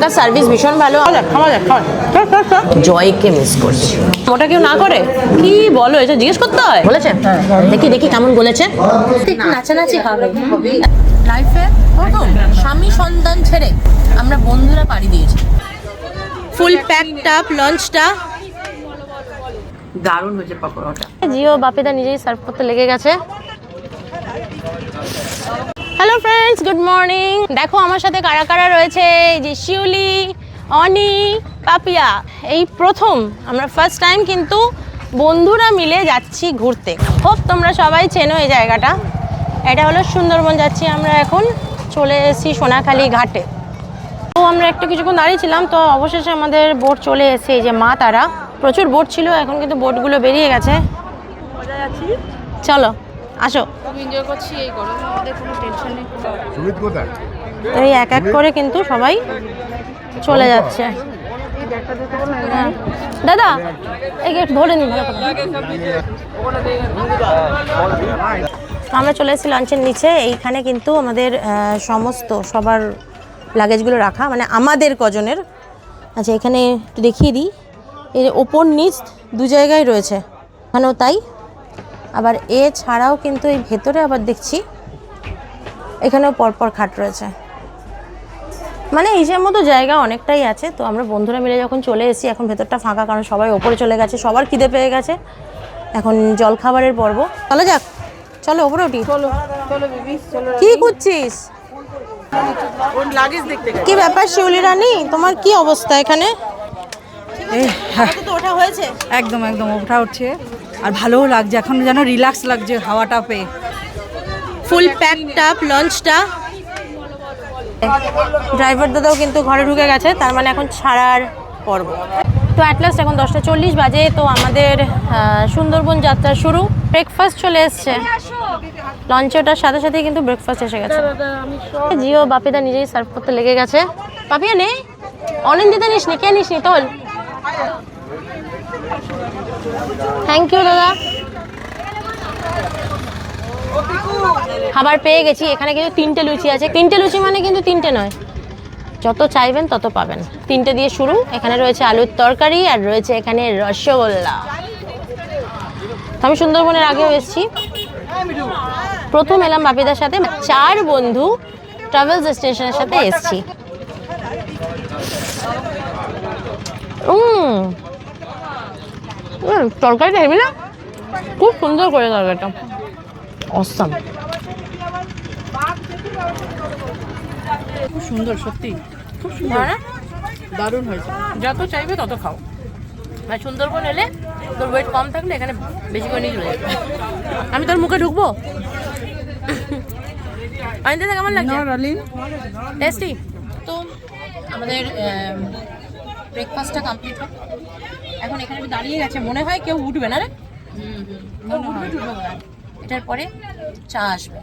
এখানকার সার্ভিস ভীষণ ভালো। জয়কে মিস করছি। ওটা কেউ না করে? কি বলো এটা জিজ্ঞেস করতে হয়? বলেছে? দেখি দেখি কেমন বলেছে। নাচানাচি হবে। লাইফে প্রথম স্বামী সন্তান ছেড়ে আমরা বন্ধুরা পাড়ি দিয়েছি। ফুল প্যাকড আপ লঞ্চটা দারুণ হয়েছে পকোড়াটা। জিও বাপিদা নিজেই সার্ভ করতে লেগে গেছে। হ্যালো ফ্রেন্ডস গুড মর্নিং দেখো আমার সাথে কারা কারা রয়েছে? এই যে শিউলি অনি পাপিয়া। এই প্রথম আমরা ফার্স্ট টাইম কিন্তু বন্ধুরা মিলে যাচ্ছি ঘুরতে। হোপ তোমরা সবাই চেনো এই জায়গাটা। এটা হলো সুন্দরবন যাচ্ছি আমরা এখন। চলে এসেছি সোনাখালি ঘাটে। তো আমরা একটু কিছুক্ষণ দাঁড়িয়েছিলাম তো অবশেষে আমাদের বোট চলে এসেছে। এই যে মা তারা। প্রচুর বোট ছিল এখন কিন্তু বোটগুলো বেরিয়ে গেছে। চলো। আসো। সুমিত কোথায়? তো এই এক এক করে কিন্তু সবাই চলে যাচ্ছে। হ্যাঁ। দাদা এই ধরে নিন। আমরা চলে এসেছি লঞ্চের নিচে। এইখানে কিন্তু আমাদের সমস্ত সবার লাগেজগুলো রাখা। মানে আমাদের কজনের। আচ্ছা এখানে একটু দেখিয়ে দিই। এর ওপর নিচ দু জায়গায় রয়েছে। এখানেও তাই। আবার এ ছাড়াও কিন্তু এই ভেতরে আবার দেখছি এখানেও পরপর খাট রয়েছে। মানে হিসেব মতো জায়গা অনেকটাই আছে তো আমরা বন্ধুরা মিলে যখন চলে এসেছি এখন ভেতরটা ফাঁকা কারণ সবাই ওপরে চলে গেছে সবার খিদে পেয়ে গেছে। এখন জল খাবারের পর্ব। চলো যাক চলো ওপরে উঠি। কি করছিস কি ব্যাপার শিউলি রানী? তোমার কি অবস্থা এখানে? তো ওঠা হয়েছে? একদম একদম ওঠা উঠছে। আর ভালোও লাগছে এখন যেন রিল্যাক্স লাগছে হাওয়াটা পেয়ে। ফুল প্যাকড আপ লঞ্চটা ড্রাইভার দাদাও কিন্তু ঘরে ঢুকে গেছে তার মানে এখন ছাড়ার পর্ব। তো অ্যাটলাস্ট এখন দশটা চল্লিশ বাজে তো আমাদের সুন্দরবন যাত্রা শুরু। ব্রেকফাস্ট চলে এসছে। লঞ্চে ওঠার সাথে সাথে কিন্তু ব্রেকফাস্ট এসে গেছে। জিও বাপিদা নিজেই সার্ভ করতে লেগে গেছে। পাপিয়া নে অনিন্দিতা নিস নি কে নিস নি তোল। থ্যাংক ইউ দাদা। খাবার পেয়ে গেছি। এখানে কিন্তু তিনটে লুচি আছে। তিনটে লুচি মানে কিন্তু তিনটে নয়। যত চাইবেন, তত পাবেন। তিনটে দিয়ে শুরু। এখানে রয়েছে আলুর তরকারি আর রয়েছে এখানে রসগোল্লা। আমি সুন্দরবনের আগেও এসেছি। প্রথম এলাম বাপিদার সাথে। চার বন্ধু ট্রাভেলস স্টেশনের সাথে এসেছি। তরকারিটা হেবি না? খুব সুন্দর করে তরকারিটা। অসম খুব সুন্দর সত্যি। খুব সুন্দর। দারুণ হয়েছে। যত চাইবে তত খাও। আর সুন্দরবন এলে তোর ওয়েট কম থাকলে এখানে বেশি করে নিয়ে চলে যাবে। আমি তোর মুখে ঢুকবো? অনিন্দিতা কেমন লাগছে? টেস্টি? তো আমাদের ব্রেকফাস্টটা কমপ্লিট হয় এখন এখানে দাঁড়িয়ে গেছে মনে হয় কেউ উঠবে না রে। এটার পরে চা আসবে।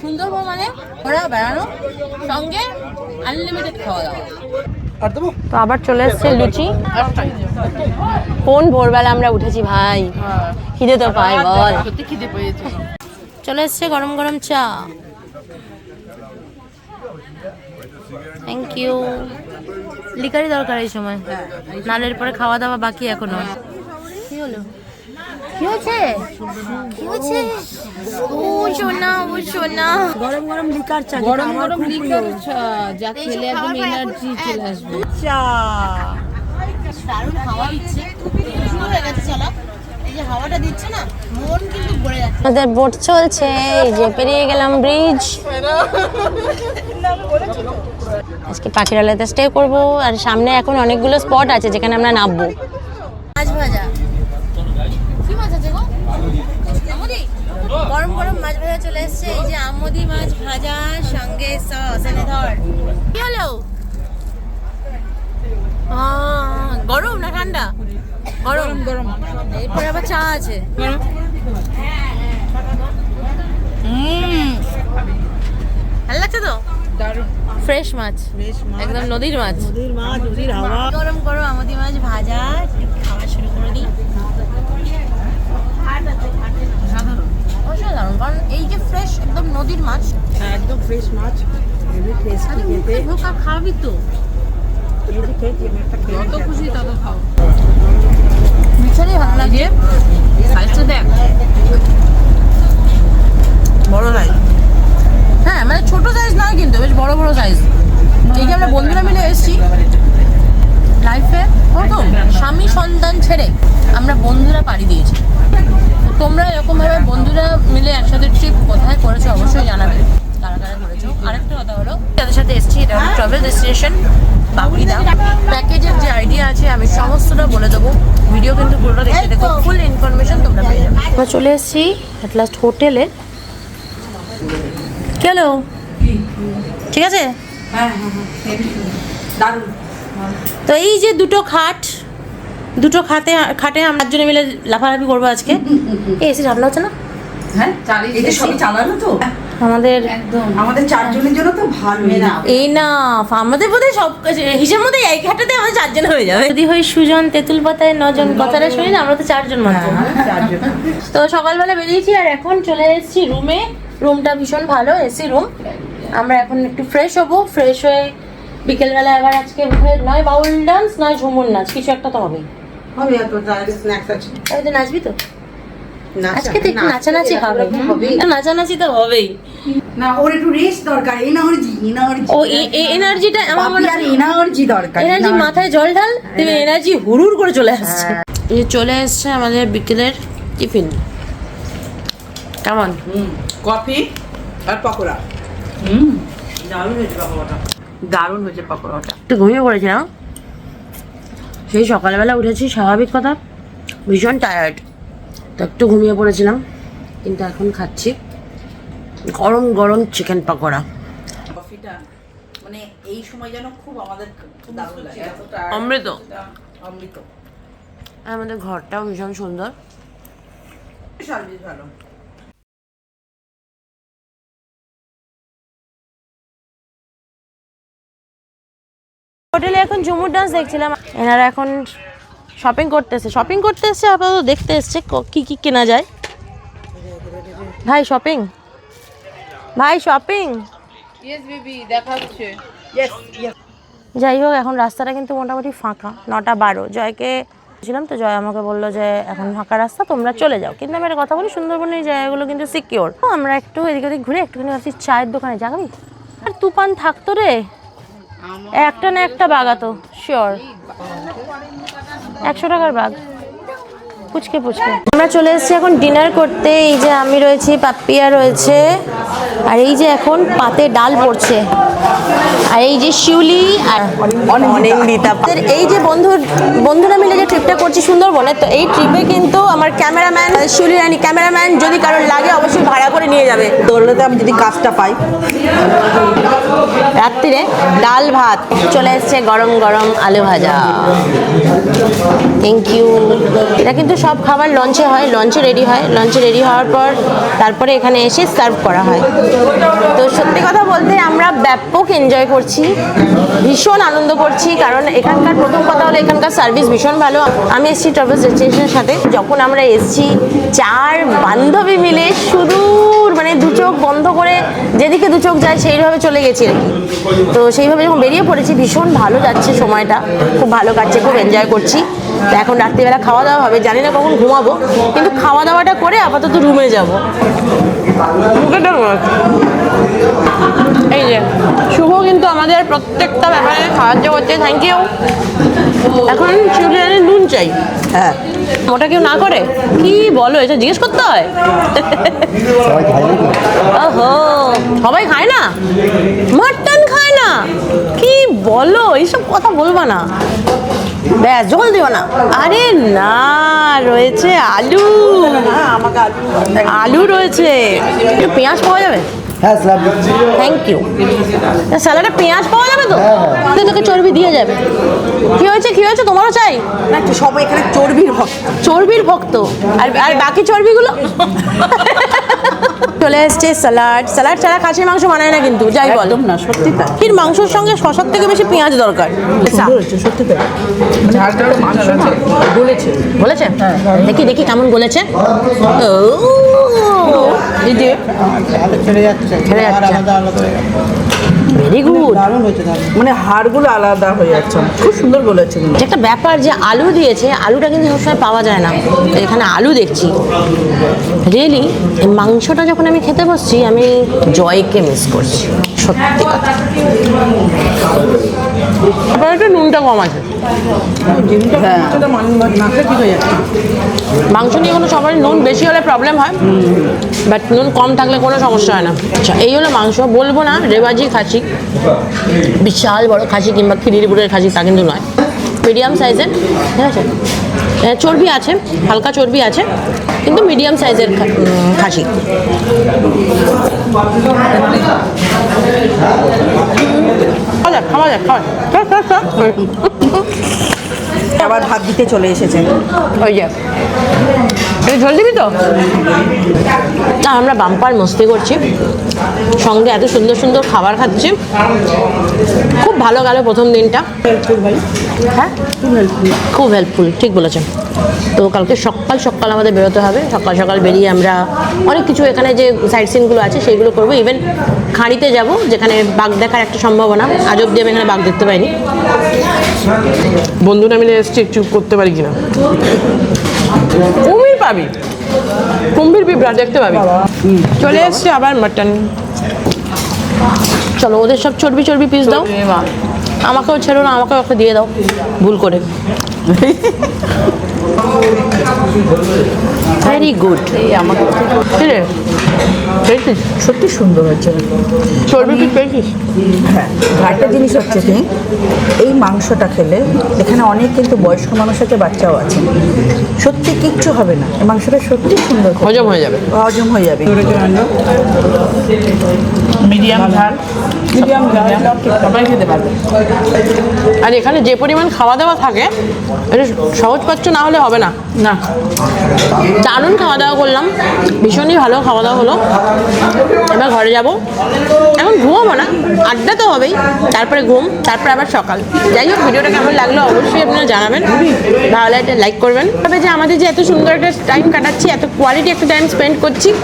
সুন্দরবন মানে ঘোরা বেড়ানো সঙ্গে আনলিমিটেড খাওয়া দাওয়া তো আবার চলে এসছে লুচি। কোন ভোরবেলা আমরা উঠেছি ভাই? খিদে তো পাই বল। খিদে চলে এসছে গরম গরম চা। থ্যাংক ইউ লিকারি দরকার এই সময়। নালের পরে খাওয়া দাওয়া বাকি এখনও। কি হলো? কি হয়েছে? কি হয়েছে? ও সোনা ও সোনা। গরম গরম লিকার চা গরম গরম লিকার যা খেলে একদম এনার্জি চলে আসবে। চা। দারুণ হাওয়া দিচ্ছে শুরু হয়ে গেছে চলা। এই যে হাওয়াটা দিচ্ছে না মন কিন্তু ভরে যাচ্ছে। আমাদের বোট চলছে যে পেরিয়ে গেলাম ব্রিজ আজকে পাখিরালাতে স্টে করব আর সামনে এখন অনেকগুলো স্পট আছে যেখানে আমরা নামবো। মাছ ভাজা কি মাছ আছে গো? গরম গরম মাছ ভাজা চলে এসেছে। এই যে আমদি মাছ ভাজা সঙ্গে সস এনে ধর। কি হলো? গরম না ঠান্ডা? গরম। গরম এরপরে আবার চা আছে। দারুণ। ফ্রেশ মাছ। একদম নদীর মাছ। নদীর মাছ নদীর হাওয়া। গরম গরম আমাদের মাছ ভাজা খাওয়া শুরু করে দিই। অসাধারণ কারণ এই যে ফ্রেশ একদম নদীর মাছ। একদম ফ্রেশ মাছ। খাবি তো। যত খুশি তত খাও। মিঠাই ভালো লাগে সাইজটা দেখ বড় নাই হ্যাঁ মানে ছোট সাইজ নয় কিন্তু বেশ বড় বড় সাইজ এই যে আমরা বন্ধুরা মিলে এসেছি লাইফে প্রথম স্বামী সন্তান ছেড়ে আমরা বন্ধুরা পাড়ি দিয়েছি তো তোমরা এরকমভাবে বন্ধুরা মিলে একসাথে ট্রিপ কোথায় করেছ অবশ্যই জানাবে কারা কারা করেছ আরেকটা কথা হলো যাদের সাথে এসেছি এটা হলো ট্রাভেল ডেস্টিনেশন বাবুইদা প্যাকেজের যে আইডিয়া আছে আমি সমস্তটা বলে দেবো। ভিডিও কিন্তু পুরোটা দেখতে দেখো ফুল ইনফরমেশন তোমরা পেয়ে যাবে। আমরা চলে এসেছি অ্যাট লাস্ট হোটেলে হলো? ঠিক আছে? তো এই যে দুটো খাট দুটো খাতে খাটে আমরা জন্য মিলে লাফালাফি করব আজকে। এসি ঝাপলা হচ্ছে না? হ্যাঁ এটা সবই চালানো তো? আমাদের আমাদের চারজনের জন্য তো ভালো এই না আমাদের বোধ সব হিসেব মধ্যে আমাদের চারজন হয়ে যাবে। যদি হয় সুজন তেঁতুল পাতায় নজন কথাটা শুনি না আমরা তো চারজন মাত্র। চারজন। তো সকালবেলা বেরিয়েছি আর এখন চলে এসেছি রুমে। রুমটা ভীষণ ভালো এসি রুম। আমরা এখন একটু ফ্রেশ হব। ফ্রেশ হয়ে বিকেলবেলা আবার আজকে নয় বাউল ডান্স নয় ঝুমুর নাচ কিছু একটা তো হবেই। হবে তো স্ন্যাক্স আছে। নাচবি তো? আজকে তো একটু নাচানাচি হবে। নাচানাচি তো হবেই। না ওর একটু রেস্ট দরকার এনার্জি এনার্জি ও এনার্জিটা আমার মনে আর এনার্জি দরকার এনার্জি মাথায় জল ঢাল তুমি এনার্জি হুড়ুর করে চলে আসছে। চলে এসছে আমাদের বিকেলের টিফিন। কেমন কফি আর পকোড়া। হুম। দারুণ হয়েছে পকোড়াটা। দারুণ হয়েছে পকোড়াটা। একটু ঘুমিয়ে পড়েছিলাম সেই সকালবেলা উঠেছি স্বাভাবিক কথা। ভীষণ টায়ার্ড তো একটু ঘুমিয়ে পড়েছিলাম কিন্তু এখন খাচ্ছি। গরম গরম চিকেন পকোড়া। কফিটা মানে এই সময় যেন খুব আমাদের অমৃত অমৃত? আমাদের ঘরটাও ভীষণ সুন্দর। সার্ভিস ভালো। হোটেলে এখন ঝুমুর ডান্স দেখছিলাম। এনারা এখন শপিং করতে এসছে শপিং করতে এসছে আপাতত দেখতে এসছে ক- কি কি কেনা যায়। ভাই শপিং ভাই শপিং ইয়েস বেবি দেখাচ্ছে। যাই হোক এখন রাস্তাটা কিন্তু মোটামুটি ফাঁকা নটা বারো। জয়কে ছিলাম তো জয় আমাকে বলল যে এখন ফাঁকা রাস্তা তোমরা চলে যাও। কিন্তু আমি একটা কথা বলি সুন্দরবনের জায়গাগুলো কিন্তু সিকিওর আমরা একটু এদিক ওদিক ঘুরে একটুখানি ভাবছি চায়ের দোকানে যাবি? আর তুপান থাকতো রে। একটা না একটা বাগাতো শিওর একশো টাকার বাগ পুচকে পুচকে। আমরা চলে এসেছি এখন ডিনার করতে। এই যে আমি রয়েছি পাপ্পিয়া রয়েছে। আর এই যে এখন পাতে ডাল পড়ছে। আর এই যে শিউলি আর এই যে বন্ধু বন্ধুরা মিলে যে ট্রিপটা করছি সুন্দরবনে তো এই ট্রিপে কিন্তু আমার ক্যামেরাম্যান শিউলি রানী ক্যামেরাম্যান যদি কারোর লাগে অবশ্যই ভাড়া করে নিয়ে যাবে। দৌড়াতে আমি যদি কাজটা পাই। রাত্রিরে ডাল ভাত। চলে এসছে গরম গরম আলু ভাজা। থ্যাংক ইউ এটা কিন্তু সব খাবার লঞ্চে হয় লঞ্চে রেডি হয়। লঞ্চে রেডি হওয়ার পর তারপরে এখানে এসে সার্ভ করা হয়। তো সত্যি কথা বলতে আমরা ব্যাপক এনজয় করছি, ভীষণ আনন্দ করছি, কারণ এখানকার প্রথম কথা হলো এখানকার সার্ভিস ভীষণ ভালো। আমি এসেছি ট্রাভেল ডেস্টিনেশনের সাথে, যখন আমরা এসেছি, চার বান্ধবী মিলে সুদূর মানে দু চোখ বন্ধ করে যেদিকে দু চোখ যায় সেইভাবে চলে গেছি আর কি। তো সেইভাবে যখন বেরিয়ে পড়েছি, ভীষণ ভালো যাচ্ছে সময়টা। খুব ভালো কাটছে, খুব এনজয় করছি। তো এখন রাত্রিবেলা খাওয়া দাওয়া হবে জানি না কখন ঘুমাবো কিন্তু খাওয়া দাওয়াটা করে আপাতত রুমে যাব। এই যে শুভ কিন্তু আমাদের প্রত্যেকটা ব্যাপারে সাহায্য করছে থ্যাংক ইউ এখন শিউলিয়ানের নুন চাই। হ্যাঁ। ওটা কেউ না করে? কি বলো এটা জিজ্ঞেস করতে হয়? ওহো সবাই খায় না? মাটন খায় না? কি বলো এইসব কথা বলবা না। ব্যাস জল দিও না। আরে না রয়েছে আলু। আলু। আলু রয়েছে। একটু পেঁয়াজ পাওয়া যাবে? হ্যাঁ স্ল্যাব থ্যাংক ইউ স্যালাডে পেঁয়াজ পাওয়া যাবে তো? তো তোকে চর্বি দিয়ে যাবে। কি হয়েছে কি হয়েছে? তোমারও চাই? না একটু সবাই এখানে চর্বির ভক্ত। চর্বির ভক্ত। আর আর বাকি চর্বিগুলো? চলে এসছে স্যালাড স্যালাড ছাড়া খাসির মাংস বানায় না কিন্তু যাই বল। একদম না সত্যি তাই। মাংসের সঙ্গে শশার থেকে বেশি পেঁয়াজ দরকার? সুন্দর হয়েছে সত্যি তাই। ঝালটা মাংস না গলেছে বলেছে? দেখি দেখি কেমন বলেছে। ও। দিদি ছেড়ে যাচ্ছে। ভেরি গুড হয়েছে দারুণ। মানে হাড়গুলো আলাদা হয়ে যাচ্ছে। খুব সুন্দর বলেছে একটা ব্যাপার যে আলু দিয়েছে আলুটা কিন্তু সবসময় পাওয়া যায় না। এখানে আলু দেখছি। রিয়েলি মাংসটা যখন আমি খেতে বসছি আমি জয়কে মিস করছি। সত্যি কথা। একটু নুনটা কম আছে। মান- হয়ে। মাংস নিয়ে কোনো সবারই নুন বেশি হলে প্রবলেম হয়। বাট নুন কম থাকলে কোনো সমস্যা হয় না। আচ্ছা এই হলো মাংস। বলব না রেবাজি খাসি। বিশাল বড় খাসি কিংবা খিরিরপুরের খাসি তা কিন্তু নয়। মিডিয়াম সাইজের। ঠিক আছে? চর্বি আছে হালকা চর্বি আছে কিন্তু মিডিয়াম সাইজের খাসি। খাওয়া যাক খাওয়া যাক খাওয়া যাক। চল, চল, চল। আবার ভাত দিতে চলে এসেছে। ওই যে। ঝোল দিবি তো? না আমরা বাম্পার মস্তি করছি। সঙ্গে এত সুন্দর সুন্দর খাবার খাচ্ছি। ভালো গেল প্রথম দিনটা। হ্যাঁ? খুব হেল্পফুল ঠিক বলেছেন। তো কালকে সকাল সকাল আমাদের বেরোতে হবে। সকাল সকাল বেরিয়ে আমরা অনেক কিছু এখানে যে সাইট সিনগুলো আছে সেইগুলো করব। ইভেন খাঁড়িতে যাব যেখানে বাঘ দেখার একটা সম্ভাবনা। আজ অব্দি আমি এখানে বাঘ দেখতে পাইনি। বন্ধুরা মিলে এসছি একটু করতে পারি কিনা? কুমির পাবি। কুম্ভীর পিঁপড়া দেখতে পাবি। চলে এসছে আবার মাটন চলো ওদের সব চর্বি চর্বি পিস দাও। আমাকেও ছেড়ো না আমাকেও একটা দিয়ে দাও। ভুল করে। ভেরি গুড আমাকে রে সত্যি সুন্দর হয়েছে। চর্বি পিস পেয়েছিস? হ্যাঁ জিনিস হচ্ছে কি এই মাংসটা খেলে এখানে অনেক কিন্তু বয়স্ক মানুষ আছে বাচ্চাও আছে। সত্যি কিচ্ছু হবে না। এই মাংসটা সত্যি সুন্দর হজম হয়ে যাবে। হজম হয়ে যাবে। মিডিয়াম মিডিয়াম ঝাল। আর এখানে যে পরিমাণ খাওয়া দাওয়া থাকে এটা সহজপাচ্য না হলে হবে না। না। দারুণ খাওয়া দাওয়া করলাম। ভীষণই ভালো খাওয়া দাওয়া হলো। এবার ঘরে যাব। এখন ঘুমাবো না। আড্ডা তো হবেই। তারপরে ঘুম, তারপরে আবার সকাল। যাই হোক, ভিডিওটা কেমন লাগল অবশ্যই আপনারা জানাবেন। ভালো একটা লাইক করবেন। তবে যে আমাদের যে এত সুন্দর একটা টাইম কাটাচ্ছি, এত কোয়ালিটি একটা টাইম স্পেন্ড করছি,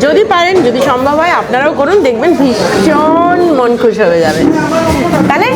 যদি পারেন, যদি সম্ভব হয়, আপনারাও করুন। দেখবেন ভীষণ মন খুশি হয়ে যাবে। তাহলে